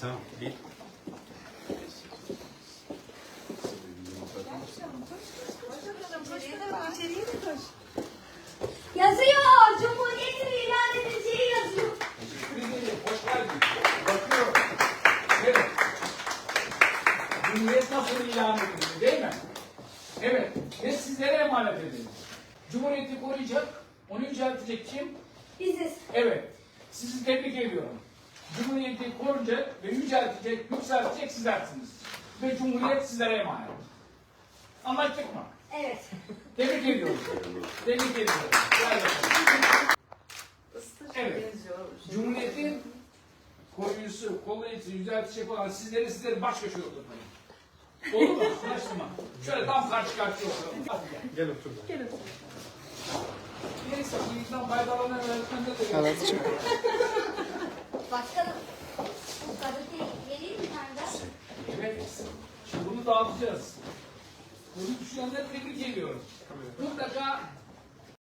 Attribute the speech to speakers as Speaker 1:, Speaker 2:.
Speaker 1: Tamam. Bir.
Speaker 2: Yazıyor. Cumhuriyetin ilan edileceği yazıyor.
Speaker 3: Teşekkür ederim. Hoş geldin. Bakıyorum. Evet. Cumhuriyet nasıl ilan edildi değil mi? Evet. Ve sizlere emanet edildi. Cumhuriyeti koruyacak, onu yüceltecek kim?
Speaker 2: Biziz.
Speaker 3: Evet. Sizi tebrik ediyorum. Cumhuriyeti koruyacak ve yüceltecek, yükseltecek sizlersiniz. Ve Cumhuriyet sizlere emanet. Anlaştık mı?
Speaker 2: Evet.
Speaker 3: Tebrik ediyorum. Tebrik ediyorum. Gel bakalım. Evet. Cumhuriyetin koruyucusu, kollayıcısı, yüceltecek olan sizleri sizleri baş köşeye oturtmayın. Olur mu? Anlaştık mı? Şöyle tam karşı karşıya oturalım. Hadi gel.
Speaker 1: Gel otur.
Speaker 3: Neyse bu yüzden faydalanan öğretmenler de gel.
Speaker 2: Başkanım. Bu gazeteyi vereyim mi?
Speaker 3: Evet. Şimdi bunu dağıtacağız. Bunu düşünenleri tebrik ediyorum. Mutlaka